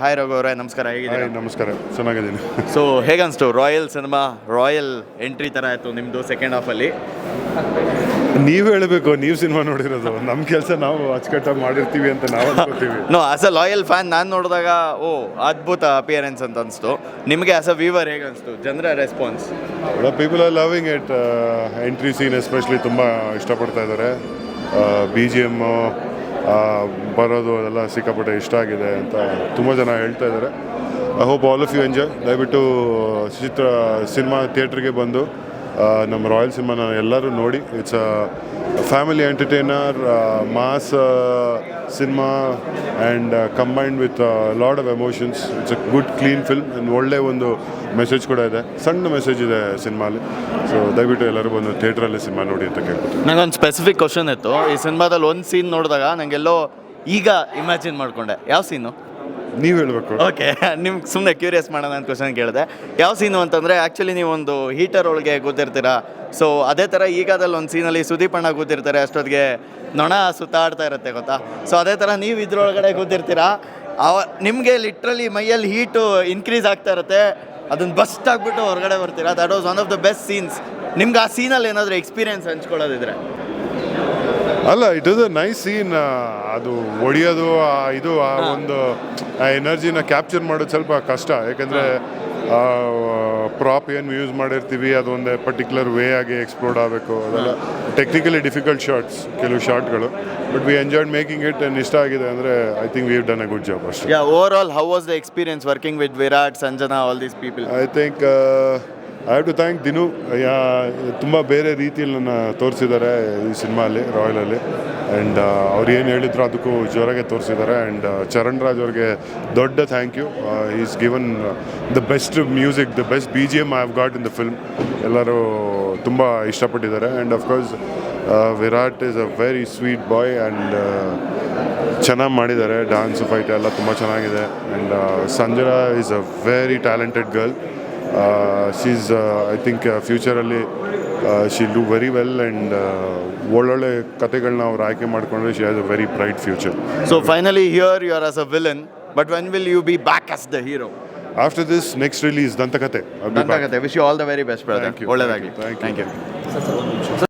Hi Raghu ಅವರೇ ನಮಸ್ಕಾರ. ಹೇಗಿದ್ದೀರಾ? ಹಾಯ್ ನಮಸ್ಕಾರ. ಚೆನ್ನಾಗಿದ್ದೀನಿ. ಸೊ ಹೇಗನ್ಸ್ತು ರಾಯಲ್ ಸಿನಿಮಾ ರಾಯಲ್ ಎಂಟ್ರಿ ಥರ ಆಯಿತು ನಿಮ್ಮದು ಸೆಕೆಂಡ್ ಹಾಫಲ್ಲಿ ನೀವು ಹೇಳಬೇಕು ನೀವು ಸಿನಿಮಾ ನೋಡಿರೋದು. ನಮ್ಮ ಕೆಲಸ ನಾವು ಅಚ್ಚುಕಟ್ಟಾಗಿ ಮಾಡಿರ್ತೀವಿ ಅಂತ ನಾವು ಅನ್ಕೋತೀವಿ. No as a loyal fan ನಾನು ನೋಡಿದಾಗ ಓ ಅದ್ಭುತ ಅಪಿಯರೆನ್ಸ್ ಅಂತ ಅನಿಸ್ತು. ನಿಮಗೆ ಆಸ್ ಅ ವ್ಯೂವರ್ ಹೇಗೆ ಅನಿಸ್ತು ಜನರ response people are loving it entry scene especially ತುಂಬ ಇಷ್ಟಪಡ್ತಾ ಇದ್ದಾರೆ ಬಿ ಜಿ ಎಮ್ಮು ಬರೋದು ಅದೆಲ್ಲ ಸಿಕ್ಕಾಪಟ್ಟೆ ಇಷ್ಟ ಆಗಿದೆ ಅಂತ ತುಂಬ ಜನ ಹೇಳ್ತಾ ಇದ್ದಾರೆ. I hope all of you enjoy ದಯವಿಟ್ಟು ಚಿತ್ರ ಸಿನಿಮಾ ಥಿಯೇಟ್ರಿಗೆ ಬಂದು ನಮ್ಮ ರಾಯಲ್ ಸಿನಿಮಾನ ಎಲ್ಲರೂ ನೋಡಿ it's a family entertainer mass cinema and combined with load of emotions it's a good clean film and ಒಳ್ಳೆ ಒಂದು ಮೆಸೇಜ್ ಕೂಡ ಇದೆ. ಸಣ್ಣ ಮೆಸೇಜ್ ಇದೆ ಸಿನಿಮಾಲಿ. ಸೊ ದಯವಿಟ್ಟು ಎಲ್ಲರೂ ಬಂದು ಥಿಯೇಟ್ರಲ್ಲಿ ಸಿನಿಮಾ ನೋಡಿ ಅಂತ ನಂಗೆ ಒಂದು ಸ್ಪೆಸಿಫಿಕ್ ಕ್ವಶನ್ ಇತ್ತು. ಈ ಸಿನಿಮಾದಲ್ಲಿ ಒಂದು ಸೀನ್ ನೋಡಿದಾಗ ನನಗೆಲ್ಲೋ ಈಗ ಇಮ್ಯಾಜಿನ್ ಮಾಡಿಕೊಂಡೆ. ಯಾವ ಸೀನು ನೀವು ಹೇಳಬೇಕು. ಓಕೆ ನಿಮ್ಗೆ ಸುಮ್ಮನೆ ಕ್ಯೂರಿಯಸ್ ಮಾಡೋಣ ಅಂತ ಕ್ವಶನ್ ಕೇಳಿದೆ. ಯಾವ ಸೀನು ಅಂತಂದರೆ ಆ್ಯಕ್ಚುಲಿ ನೀವು ಒಂದು ಹೀಟರ್ ಒಳಗೆ ಕೂತಿರ್ತೀರಾ. ಸೊ ಅದೇ ಥರ ಈಗಾದಲ್ಲಿ ಒಂದು ಸೀನಲ್ಲಿ ಸುದೀಪ್ ಅಣ್ಣ ಕೂತಿರ್ತಾರೆ, ಅಷ್ಟೊತ್ತಿಗೆ ನೊಣ ಸುತ್ತಾಡ್ತಾ ಇರುತ್ತೆ ಗೊತ್ತಾ. ಸೊ ಅದೇ ಥರ ನೀವು ಇದ್ರೊಳಗಡೆ ಕೂತಿರ್ತೀರಾ. ಅವ, ನಿಮಗೆ ಲಿಟ್ರಲಿ ಮೈಯಲ್ಲಿ ಹೀಟು ಇನ್ಕ್ರೀಸ್ ಆಗ್ತಾ ಇರುತ್ತೆ. ಅದನ್ನು ಬಸ್ಟ್ ಆಗಿಬಿಟ್ಟು ಹೊರಗಡೆ ಬರ್ತೀರಾ. That was one of the best scenes ನಿಮ್ಗೆ ಆ ಸೀನಲ್ಲಿ ಏನಾದರೂ ಎಕ್ಸ್ಪೀರಿಯನ್ಸ್ ಹಂಚ್ಕೊಳ್ಳೋದಿದ್ರೆ? ಅಲ್ಲ it is a nice scene ಅದು ಹೊಡಿಯೋದು ಇದು ಆ ಒಂದು ಆ ಎನರ್ಜಿನ ಕ್ಯಾಪ್ಚರ್ ಮಾಡೋದು ಸ್ವಲ್ಪ ಕಷ್ಟ. ಯಾಕಂದರೆ ಪ್ರಾಪ್ ಏನು ಯೂಸ್ ಮಾಡಿರ್ತೀವಿ ಅದೊಂದು ಪರ್ಟಿಕ್ಯುಲರ್ ವೇ ಆಗಿ ಎಕ್ಸ್ಪ್ಲೋರ್ಡ್ ಆಗಬೇಕು. ಅದೆಲ್ಲ ಟೆಕ್ನಿಕಲಿ ಡಿಫಿಕಲ್ಟ್ ಶಾರ್ಟ್ಸ್ ಕೆಲವು ಶಾರ್ಟ್ಗಳು but we enjoyed making it and ಇಷ್ಟ ಆಗಿದೆ ಅಂದರೆ I think we done a good job ಅಷ್ಟೇ. Overall how was the experience working with Virat Sanjana all these people I think I have to thank ದಿನು ಯಾ ತುಂಬ ಬೇರೆ ರೀತಿಯಲ್ಲಿ ನನ್ನ ತೋರಿಸಿದ್ದಾರೆ ಈ ಸಿನಿಮಾಲಿ ರಾಯಲಲ್ಲಿ ಆ್ಯಂಡ್ ಅವ್ರು ಏನು ಹೇಳಿದ್ರು ಅದಕ್ಕೂ ಜೋರಾಗೆ ತೋರಿಸಿದ್ದಾರೆ. ಆ್ಯಂಡ್ ಚರಣ್ ರಾಜ್ ಅವ್ರಿಗೆ ದೊಡ್ಡ thank you is given the best music the best B G M I have got in the film ಎಲ್ಲರೂ ತುಂಬ ಇಷ್ಟಪಟ್ಟಿದ್ದಾರೆ. And of course Virat is a very sweet boy and ಚೆನ್ನಾಗಿ ಮಾಡಿದ್ದಾರೆ. ಡ್ಯಾನ್ಸ್ ಫೈಟ್ ಎಲ್ಲ ತುಂಬ ಚೆನ್ನಾಗಿದೆ. And Sanjana is a very talented girl she's I think ಫ್ಯೂಚರಲ್ಲಿ she do very well and ಒಳ್ಳೊಳ್ಳೆ ಕತೆಗಳನ್ನ ಅವ್ರು ಆಯ್ಕೆ ಮಾಡಿಕೊಂಡ್ರೆ she has a very bright future so finally here you are as a villain but when will you be back as the hero after this next release Dantakathe Dantakathe wish you all the very best. ಒಳ್ಳೆಯದಾಗಿ Thank thank you